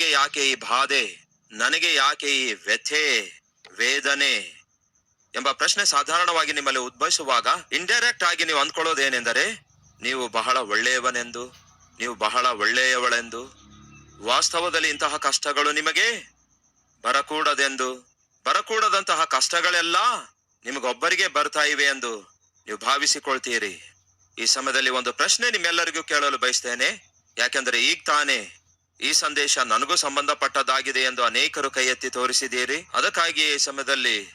ನನಗೆ ಯಾಕೆ ಈ ಬಾಧೆ? ನನಗೆ ಯಾಕೆ ಈ ವ್ಯಥೆ, ವೇದನೆ ಎಂಬ ಪ್ರಶ್ನೆ ಸಾಧಾರಣವಾಗಿ ನಿಮ್ಮಲ್ಲಿ ಉದ್ಭವಿಸುವಾಗ ಇಂಡೈರೆಕ್ಟ್ ಆಗಿ ನೀವು ಅಂದ್ಕೊಳ್ಳೋದೇನೆಂದರೆ, ನೀವು ಬಹಳ ಒಳ್ಳೆಯವನೆಂದು, ನೀವು ಬಹಳ ಒಳ್ಳೆಯವಳೆಂದು, ವಾಸ್ತವದಲ್ಲಿ ಇಂತಹ ಕಷ್ಟಗಳು ನಿಮಗೆ ಬರಕೂಡದೆಂದು, ಬರಕೂಡದಂತಹ ಕಷ್ಟಗಳೆಲ್ಲ ನಿಮಗೊಬ್ಬರಿಗೆ ಬರ್ತಾ ಇವೆ ಎಂದು ನೀವು ಭಾವಿಸಿಕೊಳ್ತೀರಿ. ಈ ಸಮಯದಲ್ಲಿ ಒಂದು ಪ್ರಶ್ನೆ ನಿಮ್ಮೆಲ್ಲರಿಗೂ ಕೇಳಲು ಬಯಸ್ತೇನೆ. ಯಾಕೆಂದರೆ ಈಗ ತಾನೇ ಈ ಸಂದೇಶ ನನಗೂ ಸಂಬಂಧಪಟ್ಟದ್ದಾಗಿದೆ ಎಂದು ಅನೇಕರು ಕೈ ಎತ್ತಿ ತೋರಿಸಿದ್ದೀರಿ. ಅದಕ್ಕಾಗಿ ಈ ಸಮಯದಲ್ಲಿ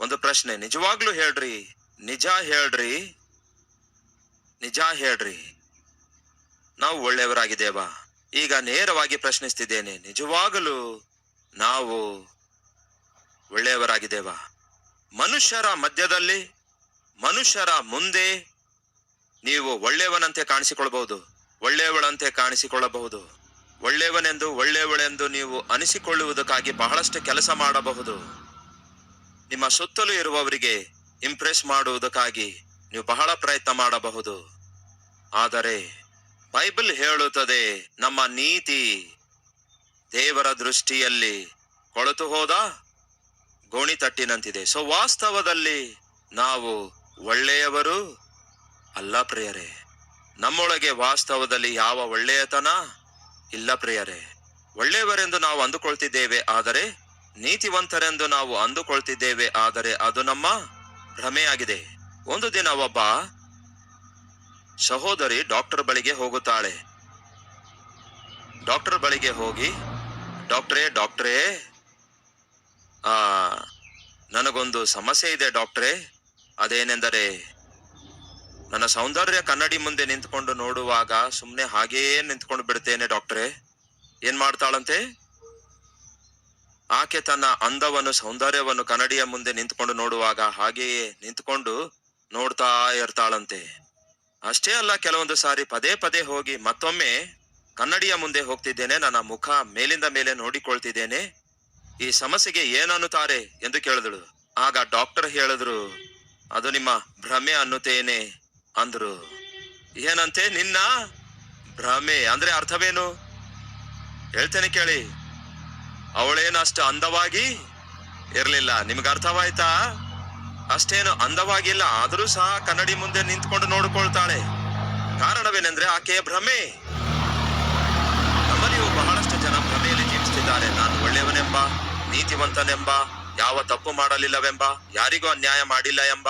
ಒಂದು ಪ್ರಶ್ನೆ, ನಿಜವಾಗ್ಲೂ ಹೇಳ್ರಿ, ನಿಜ ಹೇಳ್ರಿ ನಿಜ ಹೇಳ್ರಿ. ನಾವು ಒಳ್ಳೆಯವರಾಗಿದ್ದೇವಾ? ಈಗ ನೇರವಾಗಿ ಪ್ರಶ್ನಿಸ್ತಿದ್ದೇನೆ, ನಿಜವಾಗಲೂ ನಾವು ಒಳ್ಳೆಯವರಾಗಿದ್ದೇವಾ? ಮನುಷ್ಯರ ಮಧ್ಯದಲ್ಲಿ, ಮನುಷ್ಯರ ಮುಂದೆ ನೀವು ಒಳ್ಳೆಯವನಂತೆ ಕಾಣಿಸಿಕೊಳ್ಳಬಹುದು ಒಳ್ಳೆಯವಳಂತೆ ಕಾಣಿಸಿಕೊಳ್ಳಬಹುದು. ಒಳ್ಳೆಯವನೆಂದು ಒಳ್ಳೆಯವಳೆಂದು ನೀವು ಅನಿಸಿಕೊಳ್ಳುವುದಕ್ಕಾಗಿ ಬಹಳಷ್ಟು ಕೆಲಸ ಮಾಡಬಹುದು. ನಿಮ್ಮ ಸುತ್ತಲೂ ಇರುವವರಿಗೆ ಇಂಪ್ರೆಸ್ ಮಾಡುವುದಕ್ಕಾಗಿ ನೀವು ಬಹಳ ಪ್ರಯತ್ನ ಮಾಡಬಹುದು. ಆದರೆ ಬೈಬಲ್ ಹೇಳುತ್ತದೆ, ನಮ್ಮ ನೀತಿ ದೇವರ ದೃಷ್ಟಿಯಲ್ಲಿ ಕೊಳತು ಹೋದ? ಗೋಣಿ ತಟ್ಟಿನಂತಿದೆ ಸೊ ವಾಸ್ತವದಲ್ಲಿ ನಾವು ಒಳ್ಳೆಯವರು ಅಲ್ಲ ಪ್ರಿಯರೇ. ನಮ್ಮೊಳಗೆ ವಾಸ್ತವದಲ್ಲಿ ಯಾವ ಒಳ್ಳೆಯತನ? ಇಲ್ಲ ಪ್ರಿಯರೇ, ಒಳ್ಳೆಯವರೆಂದು ನಾವು ಅಂದುಕೊಳ್ತಿದ್ದೇವೆ, ಆದರೆ ನೀತಿವಂತರೆಂದು ನಾವು ಅಂದುಕೊಳ್ತಿದ್ದೇವೆ, ಆದರೆ ಅದು ನಮ್ಮ ಭ್ರಮೆಯಾಗಿದೆ. ಒಂದು ದಿನ ಒಬ್ಬ ಸಹೋದರಿ ಡಾಕ್ಟರ್ ಬಳಿಗೆ ಹೋಗುತ್ತಾಳೆ. ಡಾಕ್ಟರ್ ಬಳಿಗೆ ಹೋಗಿ, ಡಾಕ್ಟ್ರೇ ಡಾಕ್ಟ್ರೇ, ಆ, ನನಗೊಂದು ಸಮಸ್ಯೆ ಇದೆ ಡಾಕ್ಟ್ರೇ, ಅದೇನೆಂದರೆ ನನ್ನ ಸೌಂದರ್ಯ ಕನ್ನಡಿ ಮುಂದೆ ನಿಂತ್ಕೊಂಡು ನೋಡುವಾಗ ಸುಮ್ಮನೆ ಹಾಗೇ ನಿಂತ್ಕೊಂಡು ಬಿಡ್ತೇನೆ ಡಾಕ್ಟ್ರೆ. ಏನ್ ಮಾಡ್ತಾಳಂತೆ? ಆಕೆ ತನ್ನ ಅಂದವನ್ನು, ಸೌಂದರ್ಯವನ್ನು ಕನ್ನಡಿಯ ಮುಂದೆ ನಿಂತ್ಕೊಂಡು ನೋಡುವಾಗ ಹಾಗೆಯೇ ನಿಂತ್ಕೊಂಡು ನೋಡ್ತಾ ಇರ್ತಾಳಂತೆ. ಅಷ್ಟೇ ಅಲ್ಲ, ಕೆಲವೊಂದು ಸಾರಿ ಪದೇ ಪದೇ ಹೋಗಿ ಮತ್ತೊಮ್ಮೆ ಕನ್ನಡಿಯ ಮುಂದೆ ಹೋಗ್ತಿದ್ದೇನೆ, ನನ್ನ ಮುಖ ಮೇಲಿಂದ ಮೇಲೆ ನೋಡಿಕೊಳ್ತಿದ್ದೇನೆ. ಈ ಸಮಸ್ಯೆಗೆ ಏನನ್ನುತ್ತಾರೆ ಎಂದು ಕೇಳಿದಳು. ಆಗ ಡಾಕ್ಟರ್ ಹೇಳಿದ್ರು, ಅದು ನಿಮ್ಮ ಭ್ರಮೆ ಅನ್ನುತ್ತೇನೆ. ಅಂದ್ರು. ಏನಂತೆ ನಿನ್ನ? ಭ್ರಮೆ ಅಂದ್ರೆ ಅರ್ಥವೇನು? ಹೇಳ್ತೇನೆ ಕೇಳಿ. ಅವಳೇನು ಅಷ್ಟು ಅಂದವಾಗಿ ಇರಲಿಲ್ಲ? ನಿಮ್ಗೆ ಅರ್ಥವಾಯ್ತಾ? ಅಷ್ಟೇನು ಅಂದವಾಗಿಲ್ಲ, ಆದರೂ ಸಹ ಕನ್ನಡಿ ಮುಂದೆ ನಿಂತ್ಕೊಂಡು ನೋಡಿಕೊಳ್ತಾಳೆ. ಕಾರಣವೇನೆಂದ್ರೆ ಆಕೆಯ ಭ್ರಮೆ ನಮ್ಮಲ್ಲಿಯೂ ಬಹಳಷ್ಟು ಜನ ಭ್ರಮೆಯಲ್ಲಿ ಜೀವಿಸುತ್ತಿದ್ದಾರೆ. ನಾನು ಒಳ್ಳೆಯವನೆಂಬ, ನೀತಿವಂತನೆಂಬ, ಯಾವ ತಪ್ಪು ಮಾಡಲಿಲ್ಲವೆಂಬ, ಯಾರಿಗೂ ಅನ್ಯಾಯ ಮಾಡಿಲ್ಲ ಎಂಬ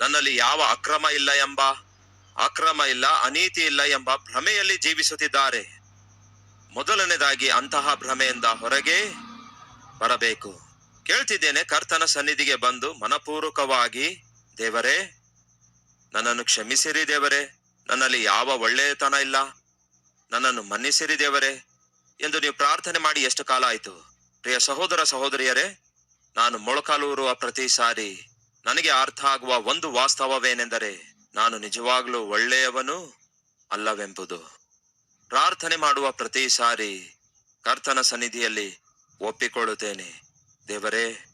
ನನ್ನಲ್ಲಿ ಯಾವ ಅಕ್ರಮ ಇಲ್ಲ ಎಂಬ, ಅಕ್ರಮ ಇಲ್ಲ, ಅನೀತಿ ಇಲ್ಲ ಎಂಬ ಭ್ರಮೆಯಲ್ಲಿ ಜೀವಿಸುತ್ತಿದ್ದಾರೆ. ಮೊದಲನೇದಾಗಿ ಅಂತಹ ಭ್ರಮೆಯಿಂದ ಹೊರಗೆ ಬರಬೇಕು. ಕೇಳ್ತಿದ್ದೇನೆ, ಕರ್ತನ ಸನ್ನಿಧಿಗೆ ಬಂದು ಮನಪೂರ್ವಕವಾಗಿ, ದೇವರೇ, ನನ್ನನ್ನು ಕ್ಷಮಿಸಿರಿ ದೇವರೇ, ನನ್ನಲ್ಲಿ ಯಾವ ಒಳ್ಳೆಯತನ ಇಲ್ಲ, ನನ್ನನ್ನು ಮನ್ನಿಸಿರಿ ದೇವರೇ ಎಂದು ನೀವು ಪ್ರಾರ್ಥನೆ ಮಾಡಿ ಎಷ್ಟು ಕಾಲ ಆಯಿತು? ಪ್ರಿಯ ಸಹೋದರ ಸಹೋದರಿಯರೇ, ನಾನು ಮೊಳಕಾಲೂರುವ ಪ್ರತಿ ಸಾರಿ ನನಗೆ ಅರ್ಥ ಆಗುವ ಒಂದು ವಾಸ್ತವವೇನೆಂದರೆ ನಾನು ನಿಜವಾಗ್ಲೂ ಒಳ್ಳೆಯವನು ಅಲ್ಲವೆಂಬುದು. ಪ್ರಾರ್ಥನೆ ಮಾಡುವ ಪ್ರತಿ ಸಾರಿ ಕರ್ತನ ಸನ್ನಿಧಿಯಲ್ಲಿ ಒಪ್ಪಿಕೊಳ್ಳುತ್ತೇನೆ. ದೇವರೇ,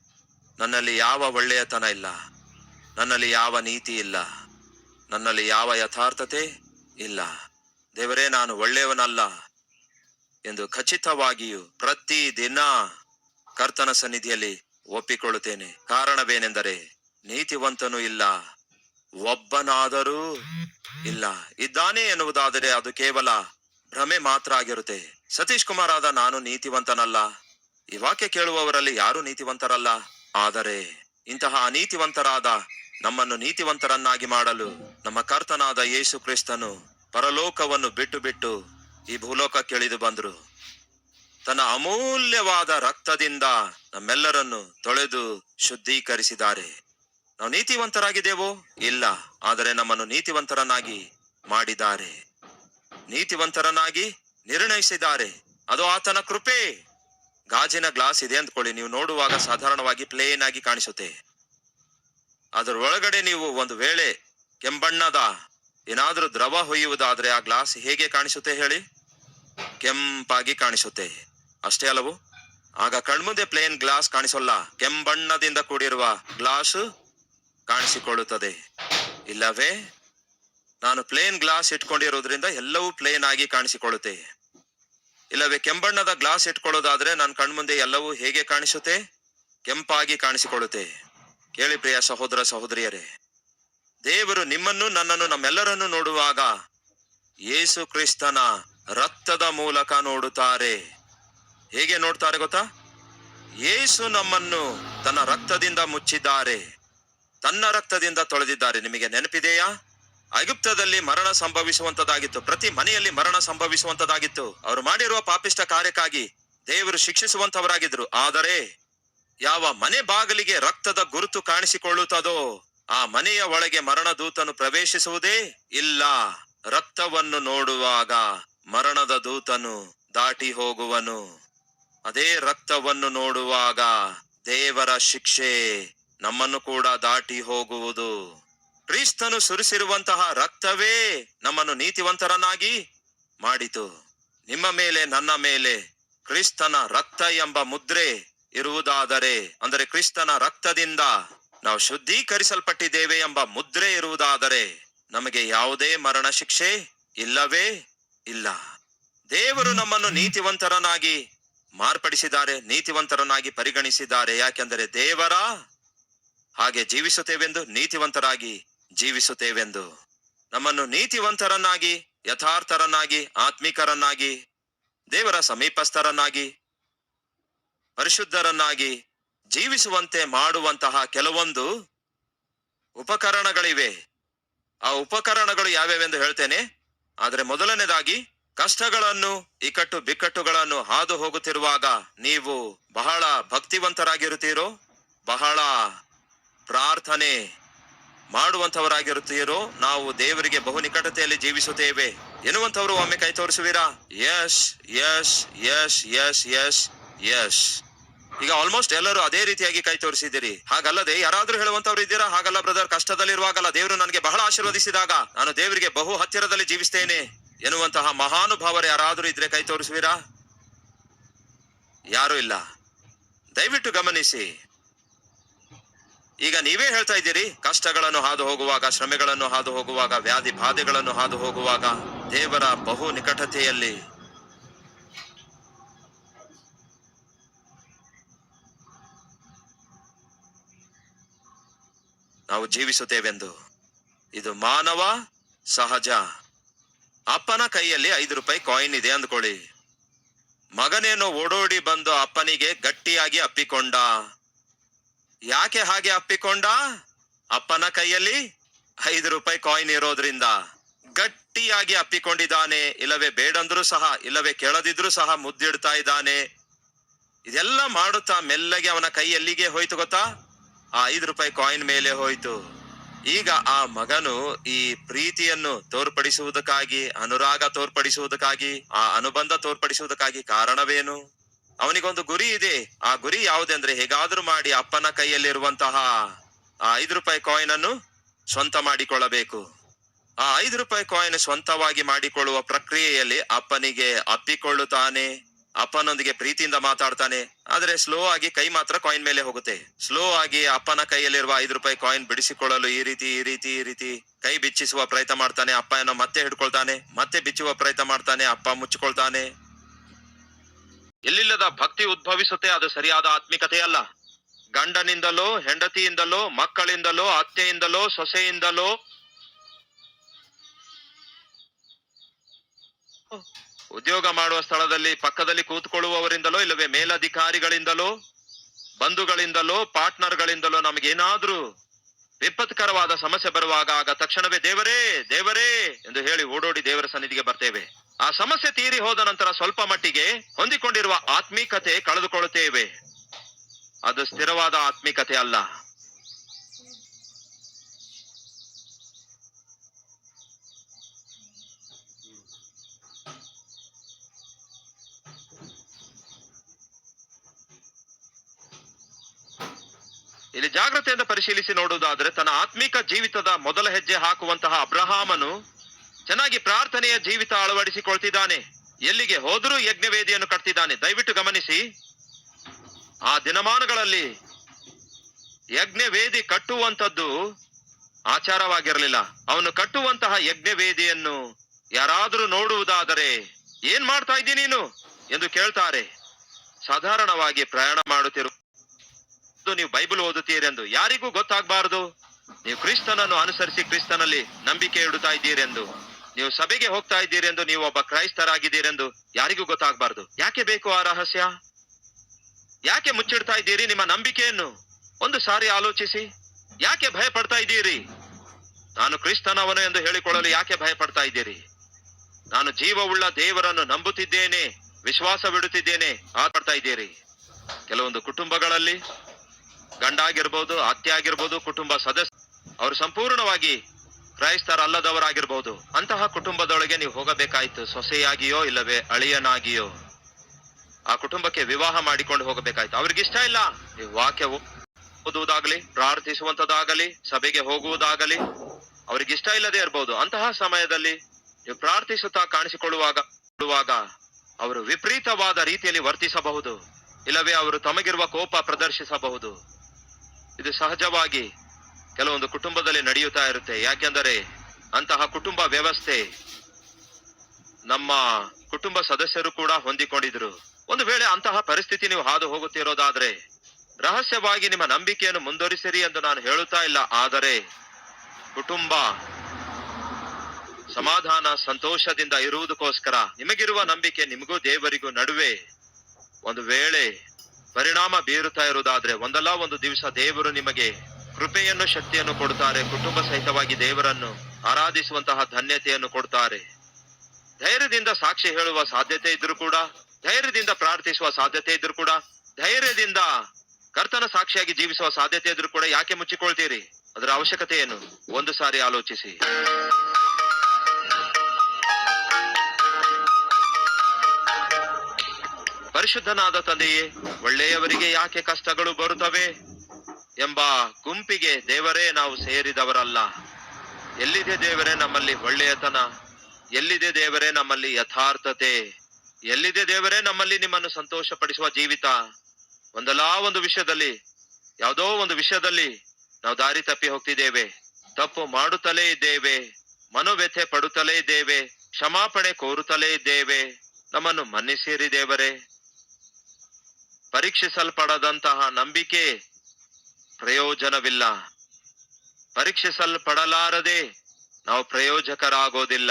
ನನ್ನಲ್ಲಿ ಯಾವ ಒಳ್ಳೆಯತನ ಇಲ್ಲ. ನನ್ನಲ್ಲಿ ಯಾವ ನೀತಿ ಇಲ್ಲ. ನನ್ನಲ್ಲಿ ಯಾವ ಯಥಾರ್ಥತೆ ಇಲ್ಲ. ದೇವರೇ, ನಾನು ಒಳ್ಳೆಯವನಲ್ಲ ಎಂದು ಖಚಿತವಾಗಿಯೂ ಪ್ರತಿ ದಿನ ಕರ್ತನ ಸನ್ನಿಧಿಯಲ್ಲಿ ಒಪ್ಪಿಕೊಳ್ಳುತ್ತೇನೆ. ಕಾರಣವೇನೆಂದರೆ ನೀತಿವಂತನು ಇಲ್ಲ, ಒಬ್ಬನಾದರೂ ಇಲ್ಲ. ಇದ್ದಾನೆ ಎನ್ನುವುದಾದರೆ ಅದು ಕೇವಲ ಭ್ರಮೆ ಮಾತ್ರ ಆಗಿರುತ್ತೆ. ಸತೀಶ್ ಕುಮಾರ್ ಆದ ನಾನು ನೀತಿವಂತನಲ್ಲ. ಈ ವಾಕ್ಯ ಕೇಳುವವರಲ್ಲಿ ಯಾರು ನೀತಿವಂತರಲ್ಲ. ಆದರೆ ಇಂತಹ ಅನೀತಿವಂತರಾದ ನಮ್ಮನ್ನು ನೀತಿವಂತರನ್ನಾಗಿ ಮಾಡಲು ನಮ್ಮ ಕರ್ತನಾದ ಯೇಸು ಕ್ರಿಸ್ತನು ಪರಲೋಕವನ್ನು ಬಿಟ್ಟು ಬಿಟ್ಟು ಈ ಭೂಲೋಕಕ್ಕೆ ಇಳಿದು ಬಂದರು. ತನ್ನ ಅಮೂಲ್ಯವಾದ ರಕ್ತದಿಂದ ನಮ್ಮೆಲ್ಲರನ್ನು ತೊಳೆದು ಶುದ್ಧೀಕರಿಸಿದ್ದಾರೆ. ನಾವು ನೀತಿವಂತರಾಗಿದ್ದೇವೋ? ಇಲ್ಲ. ಆದರೆ ನಮ್ಮನ್ನು ನೀತಿವಂತರನ್ನಾಗಿ ಮಾಡಿದ್ದಾರೆ. ನೀತಿವಂತರನ್ನಾಗಿ ನಿರ್ಣಯಿಸಿದ್ದಾರೆ. ಅದು ಆತನ ಕೃಪೆ. ಗಾಜಿನ ಗ್ಲಾಸ್ ಇದೆ ಅಂದ್ಕೊಳ್ಳಿ. ನೀವು ನೋಡುವಾಗ ಸಾಧಾರಣವಾಗಿ ಪ್ಲೇನ್ ಆಗಿ ಕಾಣಿಸುತ್ತೆ. ಅದರ ಒಳಗಡೆ ನೀವು ಒಂದು ವೇಳೆ ಕೆಂಬಣ್ಣದ ಏನಾದರೂ ದ್ರವ ಹೊಯ್ಯುವುದಾದ್ರೆ ಆ ಗ್ಲಾಸ್ ಹೇಗೆ ಕಾಣಿಸುತ್ತೆ ಹೇಳಿ? ಕೆಂಪಾಗಿ ಕಾಣಿಸುತ್ತೆ. ಅಷ್ಟೇ ಅಲ್ಲವು? ಆಗ ಕಣ್ಮುಂದೆ ಪ್ಲೇನ್ ಗ್ಲಾಸ್ ಕಾಣಿಸೋಲ್ಲ. ಕೆಂಬಣ್ಣದಿಂದ ಕೂಡಿರುವ ಗ್ಲಾಸ್ ಕಾಣಿಸಿಕೊಳ್ಳುತ್ತದೆ. ಇಲ್ಲವೇ? ನಾನು ಪ್ಲೇನ್ ಗ್ಲಾಸ್ ಇಟ್ಕೊಂಡಿರೋದ್ರಿಂದ ಎಲ್ಲವೂ ಪ್ಲೇನ್ ಆಗಿ ಕಾಣಿಸಿಕೊಳ್ಳುತ್ತೆ. ಇಲ್ಲವೇ? ಕೆಂಬಣ್ಣದ ಗ್ಲಾಸ್ ಇಟ್ಕೊಳ್ಳೋದಾದ್ರೆ ನನ್ನ ಕಣ್ಮುಂದೆ ಎಲ್ಲವೂ ಹೇಗೆ ಕಾಣಿಸುತ್ತೆ? ಕೆಂಪಾಗಿ ಕಾಣಿಸಿಕೊಳ್ಳುತ್ತೆ. ಕೇಳಿ ಪ್ರಿಯ ಸಹೋದರ ಸಹೋದರಿಯರೇ. ದೇವರು ನಿಮ್ಮನ್ನು ನನ್ನನ್ನು ನಮ್ಮೆಲ್ಲರನ್ನು ನೋಡುವಾಗ ಯೇಸು ಕ್ರಿಸ್ತನ ರಕ್ತದ ಮೂಲಕ ನೋಡುತ್ತಾರೆ. ಹೇಗೆ ನೋಡ್ತಾರೆ ಗೊತ್ತಾ? ಯೇಸು ನಮ್ಮನ್ನು ತನ್ನ ರಕ್ತದಿಂದ ಮುಚ್ಚಿದ್ದಾರೆ. ತನ್ನ ರಕ್ತದಿಂದ ತೊಳೆದಿದ್ದಾರೆ. ನಿಮಗೆ ನೆನಪಿದೆಯಾ? ಐಗುಪ್ತದಲ್ಲಿ ಮರಣ ಸಂಭವಿಸುವಂತದಾಗಿತ್ತು ಪ್ರತಿ ಮನೆಯಲ್ಲಿ ಮರಣ ಸಂಭವಿಸುವಂತದಾಗಿತ್ತು ಅವರು ಮಾಡಿರುವ ಪಾಪಿಷ್ಟ ಕಾರ್ಯಕ್ಕಾಗಿ ದೇವರು ಶಿಕ್ಷಿಸುವಂತವರಾಗಿದ್ರು ಆದರೆ ಯಾವ ಮನೆ ಬಾಗಿಲಿಗೆ ರಕ್ತದ ಗುರುತು ಕಾಣಿಸಿಕೊಳ್ಳುತ್ತದೋ, ಆ ಮನೆಯ ಒಳಗೆ ಮರಣ ದೂತನು ಪ್ರವೇಶಿಸುವುದೇ ಇಲ್ಲ. ರಕ್ತವನ್ನು ನೋಡುವಾಗ ಮರಣದ ದೂತನು ದಾಟಿ ಹೋಗುವನು. ಅದೇ ರಕ್ತವನ್ನು ನೋಡುವಾಗ ದೇವರ ಶಿಕ್ಷೆ ನಮ್ಮನ್ನು ಕೂಡ ದಾಟಿ ಹೋಗುವುದು. ಕ್ರಿಸ್ತನು ಸುರಿಸಿರುವಂತಹ ರಕ್ತವೇ ನಮ್ಮನ್ನು ನೀತಿವಂತರನ್ನಾಗಿ ಮಾಡಿತು. ನಿಮ್ಮ ಮೇಲೆ, ನನ್ನ ಮೇಲೆ ಕ್ರಿಸ್ತನ ರಕ್ತ ಎಂಬ ಮುದ್ರೆ ಇರುವುದಾದರೆ, ಅಂದರೆ ಕ್ರಿಸ್ತನ ರಕ್ತದಿಂದ ನಾವು ಶುದ್ಧೀಕರಿಸಲ್ಪಟ್ಟಿದ್ದೇವೆ ಎಂಬ ಮುದ್ರೆ ಇರುವುದಾದರೆ, ನಮಗೆ ಯಾವುದೇ ಮರಣ ಶಿಕ್ಷೆ ಇಲ್ಲವೇ ಇಲ್ಲ. ದೇವರು ನಮ್ಮನ್ನು ನೀತಿವಂತರನ್ನಾಗಿ ಮಾರ್ಪಡಿಸಿದ್ದಾರೆ, ನೀತಿವಂತರನ್ನಾಗಿ ಪರಿಗಣಿಸಿದ್ದಾರೆ. ಯಾಕೆಂದರೆ ದೇವರ ಹಾಗೆ ಜೀವಿಸುತ್ತೇವೆಂದು ನೀತಿವಂತರಾಗಿ ಜೀವಿಸುತ್ತೇವೆಂದು. ನಮ್ಮನ್ನು ನೀತಿವಂತರನ್ನಾಗಿ, ಯಥಾರ್ಥರನ್ನಾಗಿ, ಆತ್ಮಿಕರನ್ನಾಗಿ, ದೇವರ ಸಮೀಪಸ್ಥರನ್ನಾಗಿ, ಪರಿಶುದ್ಧರನ್ನಾಗಿ ಜೀವಿಸುವಂತೆ ಮಾಡುವಂತಹ ಕೆಲವೊಂದು ಉಪಕರಣಗಳಿವೆ. ಆ ಉಪಕರಣಗಳು ಯಾವ್ಯಾವೆಂದು ಹೇಳ್ತೇನೆ? ಆದರೆ ಮೊದಲನೇದಾಗಿ, ಕಷ್ಟಗಳನ್ನು ಇಕ್ಕಟ್ಟು ಬಿಕ್ಕಟ್ಟುಗಳನ್ನು ಹಾದು ಹೋಗುತ್ತಿರುವಾಗ ನೀವು ಬಹಳ ಭಕ್ತಿವಂತರಾಗಿರುತ್ತೀರೋ? ಬಹಳ ಪ್ರಾರ್ಥನೆ ಮಾಡುವಂತವರಾಗಿರುತ್ತೀರೋ ನಾವು ದೇವರಿಗೆ ಬಹು ನಿಕಟತೆಯಲ್ಲಿ ಜೀವಿಸುತ್ತೇವೆ. ಎನ್ನುವಂತವರು ಒಮ್ಮೆ ಕೈ ತೋರಿಸುವಿರಾ? ಯಶ್ ಯಶ್ ಯಶ್ ಯಶ್ ಯಶ್ ಯಶ್. ಈಗ ಆಲ್ಮೋಸ್ಟ್ ಎಲ್ಲರೂ ಅದೇ ರೀತಿಯಾಗಿ ಕೈ ತೋರಿಸಿದ್ದೀರಿ. ಹಾಗಲ್ಲದೆ ಯಾರಾದ್ರೂ ಹೇಳುವಂತವ್ರು ಇದ್ದೀರಾ? ಹಾಗಲ್ಲ ಬ್ರದರ್ ಕಷ್ಟದಲ್ಲಿರುವಾಗಲ್ಲ ದೇವರು ನನಗೆ ಬಹಳ ಆಶೀರ್ವದಿಸಿದಾಗ ನಾನು ದೇವರಿಗೆ ಬಹು ಹತ್ತಿರದಲ್ಲಿ ಜೀವಿಸ್ತೇನೆ. ಎನ್ನುವಂತಹ ಮಹಾನುಭಾವರು ಯಾರಾದರೂ ಇದ್ರೆ ಕೈ ತೋರಿಸುವಿರಾ? ಯಾರೂ ಇಲ್ಲ. ದಯವಿಟ್ಟು ಗಮನಿಸಿ. ಈಗ ನೀವೇ ಹೇಳ್ತಾ ಇದ್ದೀರಿ, ಕಷ್ಟಗಳನ್ನು ಹಾದು ಹೋಗುವಾಗ, ಶ್ರಮೆಗಳನ್ನು ಹಾದು ಹೋಗುವಾಗ, ವ್ಯಾಧಿ ಬಾಧೆಗಳನ್ನು ಹಾದು ಹೋಗುವಾಗ ದೇವರ ಬಹು ನಿಕಟತೆಯಲ್ಲಿ. ನಾವು ಜೀವಿಸುತ್ತೇವೆಂದು. ಇದು ಮಾನವ ಸಹಜ. ಅಪ್ಪನ ಕೈಯಲ್ಲಿ ಐದು ರೂಪಾಯಿ ಕಾಯಿನ್ ಇದೆ ಅಂದ್ಕೊಳ್ಳಿ. ಮಗನೇನೋ ಓಡೋಡಿ ಬಂದು ಅಪ್ಪನಿಗೆ ಗಟ್ಟಿಯಾಗಿ ಅಪ್ಪಿಕೊಂಡ. ಯಾಕೆ ಹಾಗೆ ಅಪ್ಪಿಕೊಂಡ? ಅಪ್ಪನ ಕೈಯಲ್ಲಿ ಐದು ರೂಪಾಯಿ ಕಾಯಿನ್ ಇರೋದ್ರಿಂದ. ಗಟ್ಟಿಯಾಗಿ ಅಪ್ಪಿಕೊಂಡಿದ್ದಾನೆ. ಇಲ್ಲವೇ ಬೇಡಂದ್ರೂ ಸಹ, ಇಲ್ಲವೇ ಕೇಳದಿದ್ರೂ ಸಹ ಮುದ್ದಿಡ್ತಾ ಇದ್ದಾನೆ. ಇದೆಲ್ಲ ಮಾಡುತ್ತಾ ಮೆಲ್ಲಗೆ ಅವನ ಕೈ ಎಲ್ಲಿಗೆ ಹೋಯ್ತು ಗೊತ್ತಾ? ಆ ಐದು ರೂಪಾಯಿ ಕಾಯಿನ್ ಮೇಲೆ ಹೋಯ್ತು. ಈಗ ಆ ಮಗನು ಈ ಪ್ರೀತಿಯನ್ನು ತೋರ್ಪಡಿಸುವುದಕ್ಕಾಗಿ, ಅನುರಾಗ ತೋರ್ಪಡಿಸುವುದಕ್ಕಾಗಿ, ಆ ಅನುಬಂಧ ತೋರ್ಪಡಿಸುವುದಕ್ಕಾಗಿ ಕಾರಣವೇನು? ಅವನಿಗೊಂದು ಗುರಿ ಇದೆ. ಆ ಗುರಿ ಯಾವುದೆಂದ್ರೆ ಹೇಗಾದ್ರೂ ಮಾಡಿ ಅಪ್ಪನ ಕೈಯಲ್ಲಿರುವಂತಹ ಆ ಐದು ರೂಪಾಯಿ ಕಾಯಿನ್ ಅನ್ನು ಸ್ವಂತ ಮಾಡಿಕೊಳ್ಳಬೇಕು. ಆ ಐದು ರೂಪಾಯಿ ಕಾಯಿನ್ ಸ್ವಂತವಾಗಿ ಮಾಡಿಕೊಳ್ಳುವ ಪ್ರಕ್ರಿಯೆಯಲ್ಲಿ ಅಪ್ಪನಿಗೆ ಅಪ್ಪಿಕೊಳ್ಳುತ್ತಾನೆ. ಅಪ್ಪನೊಂದಿಗೆ ಪ್ರೀತಿಯಿಂದ ಮಾತಾಡ್ತಾನೆ. ಆದ್ರೆ ಸ್ಲೋ ಆಗಿ ಕೈ ಮಾತ್ರ ಕಾಯಿನ್ ಮೇಲೆ ಹೋಗುತ್ತೆ. ಸ್ಲೋ ಆಗಿ ಅಪ್ಪನ ಕೈಯಲ್ಲಿರುವ ಐದು ರೂಪಾಯಿ ಕಾಯಿನ್ ಬಿಡಿಸಿಕೊಳ್ಳಲು ಈ ರೀತಿ ಈ ರೀತಿ ಈ ರೀತಿ ಕೈ ಬಿಚ್ಚಿಸುವ ಪ್ರಯತ್ನ ಮಾಡ್ತಾನೆ. ಅಪ್ಪ ಏನೋ ಮತ್ತೆ ಹಿಡ್ಕೊಳ್ತಾನೆ. ಮತ್ತೆ ಬಿಚ್ಚುವ ಪ್ರಯತ್ನ ಮಾಡ್ತಾನೆ. ಅಪ್ಪ ಮುಚ್ಚಿಕೊಳ್ತಾನೆ. ಎಲ್ಲಿಲ್ಲದ ಭಕ್ತಿ ಉದ್ಭವಿಸುತ್ತೆ ಅದು ಸರಿಯಾದ ಆತ್ಮಿಕತೆ ಅಲ್ಲ ಗಂಡನಿಂದಲೋ, ಹೆಂಡತಿಯಿಂದಲೋ, ಮಕ್ಕಳಿಂದಲೋ, ಅತ್ತೆಯಿಂದಲೋ, ಸೊಸೆಯಿಂದಲೋ. ಉದ್ಯೋಗ ಮಾಡುವ ಸ್ಥಳದಲ್ಲಿ, ಪಕ್ಕದಲ್ಲಿ ಕೂತ್ಕೊಳ್ಳುವವರಿಂದಲೋ, ಇಲ್ಲವೇ ಮೇಲಧಿಕಾರಿಗಳಿಂದಲೋ, ಬಂಧುಗಳಿಂದಲೋ, ಪಾರ್ಟ್ನರ್ಗಳಿಂದಲೋ ನಮಗೇನಾದ್ರೂ ವಿಪತ್ಕರವಾದ ಸಮಸ್ಯೆ ಬರುವಾಗ ಆಗ ತಕ್ಷಣವೇ ದೇವರೇ ದೇವರೇ ಎಂದು ಹೇಳಿ ಓಡೋಡಿ ದೇವರ ಸನ್ನಿಧಿಗೆ ಬರ್ತೇವೆ. ಆ ಸಮಸ್ಯೆ ತೀರಿ ಹೋದ ನಂತರ ಸ್ವಲ್ಪ ಮಟ್ಟಿಗೆ ಹೊಂದಿಕೊಂಡಿರುವ ಆತ್ಮೀಕತೆ ಕಳೆದುಕೊಳ್ಳುತ್ತೇವೆ. ಅದು ಸ್ಥಿರವಾದ ಆತ್ಮಿಕತೆ ಅಲ್ಲ. ಇಲ್ಲಿ ಜಾಗ್ರತೆಯಿಂದ ಪರಿಶೀಲಿಸಿ ನೋಡುವುದಾದ್ರೆ ತನ್ನ ಆತ್ಮಿಕ ಜೀವಿತದ ಮೊದಲ ಹೆಜ್ಜೆ ಹಾಕುವಂತಹ ಅಬ್ರಹಾಮನು ಚೆನ್ನಾಗಿ ಪ್ರಾರ್ಥನೆಯ ಜೀವಿತ ಅಳವಡಿಸಿಕೊಳ್ತಿದ್ದಾನೆ. ಎಲ್ಲಿಗೆ ಹೋದರೂ ಯಜ್ಞವೇದಿಯನ್ನು ಕಟ್ತಿದ್ದಾನೆ. ದಯವಿಟ್ಟು ಗಮನಿಸಿ. ಆ ದಿನಮಾನಗಳಲ್ಲಿ ಯಜ್ಞವೇದಿ ಕಟ್ಟುವಂಥದ್ದು ಆಚಾರವಾಗಿರಲಿಲ್ಲ. ಅವನು ಕಟ್ಟುವಂತಹ ಯಜ್ಞವೇದಿಯನ್ನು ಯಾರಾದರೂ ನೋಡುವುದಾದರೆ ಏನ್ ಮಾಡ್ತಾ ಇದ್ದೀನಿ ನೀನು ಎಂದು ಕೇಳ್ತಾರೆ. ಸಾಧಾರಣವಾಗಿ ಪ್ರಯಾಣ ಮಾಡುತ್ತಿರು ನೀವು ಬೈಬಲ್ ಓದುತ್ತೀರೆಂದು ಯಾರಿಗೂ ಗೊತ್ತಾಗಬಾರದು. ನೀವು ಕ್ರಿಸ್ತನನ್ನು ಅನುಸರಿಸಿ ಕ್ರಿಸ್ತನಲ್ಲಿ ನಂಬಿಕೆ ಇಡುತ್ತಾ ಇದ್ದೀರೆಂದು. ನೀವು ಸಭೆಗೆ ಹೋಗ್ತಾ ಇದ್ದೀರೆಂದು ನೀವು ಒಬ್ಬ ಕ್ರೈಸ್ತರಾಗಿದ್ದೀರೆಂದು ಯಾರಿಗೂ ಗೊತ್ತಾಗಬಾರದು. ಯಾಕೆ ಬೇಕು ಆ ರಹಸ್ಯ? ಯಾಕೆ ಮುಚ್ಚಿಡ್ತಾ ಇದ್ದೀರಿ ನಿಮ್ಮ ನಂಬಿಕೆಯನ್ನು? ಒಂದು ಸಾರಿ ಆಲೋಚಿಸಿ. ಯಾಕೆ ಭಯ ಪಡ್ತಾ ಇದ್ದೀರಿ? ನಾನು ಕ್ರಿಸ್ತನವನು ಎಂದು ಹೇಳಿಕೊಳ್ಳಲು ಯಾಕೆ ಭಯ ಪಡ್ತಾ ಇದ್ದೀರಿ? ನಾನು ಜೀವವುಳ್ಳ ದೇವರನ್ನು ನಂಬುತ್ತಿದ್ದೇನೆ ವಿಶ್ವಾಸ ಬಿಡುತ್ತಿದ್ದೇನೆ ಆ ಆಡ್ತಾ ಇದ್ದೀರಿ. ಕೆಲವೊಂದು ಕುಟುಂಬಗಳಲ್ಲಿ ಗಂಡ ಆಗಿರ್ಬೋದು ಅತ್ತೆ ಆಗಿರ್ಬೋದು ಕುಟುಂಬ ಸದಸ್ಯ, ಅವರು ಸಂಪೂರ್ಣವಾಗಿ ಕ್ರೈಸ್ತರಲ್ಲದವರಾಗಿರ್ಬೋದು ಅಂತಹ ಕುಟುಂಬದೊಳಗೆ ನೀವು ಹೋಗಬೇಕಾಯ್ತು. ಸೊಸೆಯಾಗಿಯೋ ಇಲ್ಲವೇ ಅಳಿಯನಾಗಿಯೋ. ಆ ಕುಟುಂಬಕ್ಕೆ ವಿವಾಹ ಮಾಡಿಕೊಂಡು ಹೋಗಬೇಕಾಯ್ತು. ಅವ್ರಿಗೆ ಇಷ್ಟ ಇಲ್ಲ. ನೀವು ವಾಕ್ಯ ಓದುವುದಾಗಲಿ ಪ್ರಾರ್ಥಿಸುವಂತದಾಗಲಿ ಸಭೆಗೆ ಹೋಗುವುದಾಗಲಿ ಅವ್ರಿಗೆ ಇಷ್ಟ ಇಲ್ಲದೆ ಇರಬಹುದು ಅಂತಹ ಸಮಯದಲ್ಲಿ ನೀವು ಪ್ರಾರ್ಥಿಸುತ್ತಾ ಕಾಣಿಸಿಕೊಳ್ಳುವಾಗ ಅವರು ವಿಪರೀತವಾದ ರೀತಿಯಲ್ಲಿ ವರ್ತಿಸಬಹುದು. ಇಲ್ಲವೇ ಅವರು ತಮಗಿರುವ ಕೋಪ ಪ್ರದರ್ಶಿಸಬಹುದು. ಇದು ಸಹಜವಾಗಿ ಕೆಲವೊಂದು ಕುಟುಂಬದಲ್ಲಿ ನಡೆಯುತ್ತಾ ಇರುತ್ತೆ. ಯಾಕೆಂದರೆ ಅಂತಹ ಕುಟುಂಬ ವ್ಯವಸ್ಥೆ ನಮ್ಮ ಕುಟುಂಬ ಸದಸ್ಯರು ಕೂಡ ಹೊಂದಿಕೊಂಡಿದ್ರು. ಒಂದು ವೇಳೆ ಅಂತಹ ಪರಿಸ್ಥಿತಿ ನೀವು ಹಾದು ಹೋಗುತ್ತಿರೋದಾದ್ರೆ ರಹಸ್ಯವಾಗಿ ನಿಮ್ಮ ನಂಬಿಕೆಯನ್ನು ಮುಂದುವರಿಸಿರಿ ಎಂದು ನಾನು ಹೇಳುತ್ತಾ ಇಲ್ಲ. ಆದರೆ ಕುಟುಂಬ ಸಮಾಧಾನ, ಸಂತೋಷದಿಂದ ಇರುವುದಕ್ಕೋಸ್ಕರ ನಿಮಗಿರುವ ನಂಬಿಕೆ ನಿಮಗೂ ದೇವರಿಗೂ ನಡುವೆ ಒಂದು ವೇಳೆ ಪರಿಣಾಮ ಬೀರುತ್ತಾ ಇರುವುದಾದ್ರೆ ಒಂದಲ್ಲ ಒಂದು ದಿವಸ ದೇವರು ನಿಮಗೆ ಕೃಪೆಯನ್ನು ಶಕ್ತಿಯನ್ನು ಕೊಡುತ್ತಾರೆ, ಕುಟುಂಬ ಸಹಿತವಾಗಿ ದೇವರನ್ನು ಆರಾಧಿಸುವಂತಹ ಧನ್ಯತೆಯನ್ನು ಕೊಡ್ತಾರೆ. ಧೈರ್ಯದಿಂದ ಸಾಕ್ಷಿ ಹೇಳುವ ಸಾಧ್ಯತೆ ಇದ್ರೂ ಕೂಡ, ಧೈರ್ಯದಿಂದ ಪ್ರಾರ್ಥಿಸುವ ಸಾಧ್ಯತೆ ಇದ್ರೂ ಕೂಡ, ಧೈರ್ಯದಿಂದ ಕರ್ತನ ಸಾಕ್ಷಿಯಾಗಿ ಜೀವಿಸುವ ಸಾಧ್ಯತೆ ಇದ್ರೂ ಕೂಡ ಯಾಕೆ ಮುಚ್ಚಿಕೊಳ್ತೀರಿ? ಅದರ ಅವಶ್ಯಕತೆ ಏನು ಒಂದು ಸಾರಿ ಆಲೋಚಿಸಿ. ಪರಿಶುದ್ಧನಾದ ತಂದೆಯೇ, ಒಳ್ಳೆಯವರಿಗೆ ಯಾಕೆ ಕಷ್ಟಗಳು ಬರುತ್ತವೆ? ಎಂಬ ಗುಂಪಿಗೆ ದೇವರೇ ನಾವು ಸೇರಿದವರಲ್ಲ. ಎಲ್ಲಿದೆ ದೇವರೇ ನಮ್ಮಲ್ಲಿ ಒಳ್ಳೆಯತನ? ಎಲ್ಲಿದೆ ದೇವರೇ ನಮ್ಮಲ್ಲಿ ಯಥಾರ್ಥತೆ? ಎಲ್ಲಿದೆ ದೇವರೇ ನಮ್ಮಲ್ಲಿ ನಿಮ್ಮನ್ನು ಸಂತೋಷಪಡಿಸುವ ಜೀವಿತ? ಒಂದಲ್ಲ ಒಂದು ವಿಷಯದಲ್ಲಿ, ಯಾವುದೋ ಒಂದು ವಿಷಯದಲ್ಲಿ ನಾವು ದಾರಿ ತಪ್ಪಿ ಹೋಗ್ತಿದ್ದೇವೆ. ತಪ್ಪು ಮಾಡುತ್ತಲೇ ಇದ್ದೇವೆ. ಮನೋವ್ಯಥೆ ಪಡುತ್ತಲೇ ಇದ್ದೇವೆ. ಕ್ಷಮಾಪಣೆ ಕೋರುತ್ತಲೇ ಇದ್ದೇವೆ. ನಮ್ಮನ್ನು ಮನ್ನಿಸಿರಿ ದೇವರೇ. ಪರೀಕ್ಷಿಸಲ್ಪಡದಂತಹ ನಂಬಿಕೆ ಪ್ರಯೋಜನವಿಲ್ಲ. ಪರೀಕ್ಷಿಸಲ್ಪಡಲಾರದೆ ನಾವು ಪ್ರಯೋಜಕರಾಗೋದಿಲ್ಲ.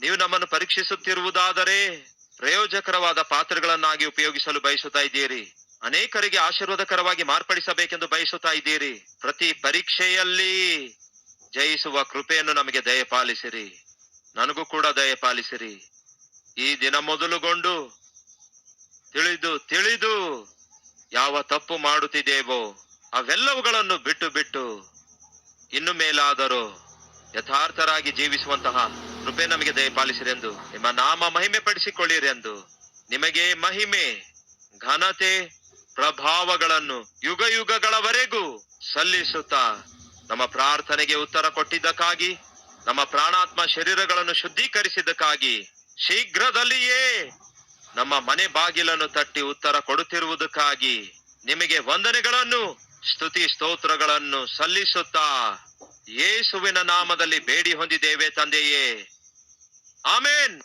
ನೀವು ನಮ್ಮನ್ನು ಪರೀಕ್ಷಿಸುತ್ತಿರುವುದಾದರೆ ಪ್ರಯೋಜಕರವಾದ ಪಾತ್ರಗಳನ್ನಾಗಿ ಉಪಯೋಗಿಸಲು ಬಯಸುತ್ತಾ ಇದ್ದೀರಿ. ಅನೇಕರಿಗೆ ಆಶೀರ್ವಾದಕರವಾಗಿ ಮಾರ್ಪಡಿಸಬೇಕೆಂದು ಬಯಸುತ್ತಾ ಇದ್ದೀರಿ. ಪ್ರತಿ ಪರೀಕ್ಷೆಯಲ್ಲಿ ಜಯಿಸುವ ಕೃಪೆಯನ್ನು ನಮಗೆ ದಯಪಾಲಿಸಿರಿ. ನನಗೂ ಕೂಡ ದಯಪಾಲಿಸಿರಿ. ಈ ದಿನ ಮೊದಲುಗೊಂಡು ತಿಳಿದು ತಿಳಿದು ಯಾವ ತಪ್ಪು ಮಾಡುತ್ತಿದ್ದೇವೋ ಅವೆಲ್ಲವುಗಳನ್ನು ಬಿಟ್ಟು ಬಿಟ್ಟು ಇನ್ನು ಮೇಲಾದರೂ ಯಥಾರ್ಥರಾಗಿ ಜೀವಿಸುವಂತಹ ಕೃಪೆ ನಮಗೆ ದಯಪಾಲಿಸಿರೆಂದು, ನಿಮ್ಮ ನಾಮ ಮಹಿಮೆ ಪಡಿಸಿಕೊಳ್ಳಿರೆಂದು ನಿಮಗೆ ಮಹಿಮೆ, ಘನತೆ, ಪ್ರಭಾವಗಳನ್ನು ಯುಗ ಯುಗಗಳವರೆಗೂ ಸಲ್ಲಿಸುತ್ತಾ ನಮ್ಮ ಪ್ರಾರ್ಥನೆಗೆ ಉತ್ತರ ಕೊಟ್ಟಿದ್ದಕ್ಕಾಗಿ, ನಮ್ಮ ಪ್ರಾಣಾತ್ಮ ಶರೀರಗಳನ್ನು ಶುದ್ಧೀಕರಿಸಿದ್ದಕ್ಕಾಗಿ ಶೀಘ್ರದಲ್ಲಿಯೇ ನಮ್ಮ ಮನೆ ಬಾಗಿಲನ್ನು ತಟ್ಟಿ ಉತ್ತರ ಕೊಡುತ್ತಿರುವುದಕ್ಕಾಗಿ ನಿಮಗೆ ವಂದನೆಗಳನ್ನು ಸ್ತುತಿ ಸ್ತೋತ್ರಗಳನ್ನು ಸಲ್ಲಿಸುತ್ತಾ ಯೇಸುವಿನ ನಾಮದಲ್ಲಿ ಬೇಡಿ ಹೊಂದಿದ್ದೇವೆ ತಂದೆಯೇ. ಆಮೇನ್.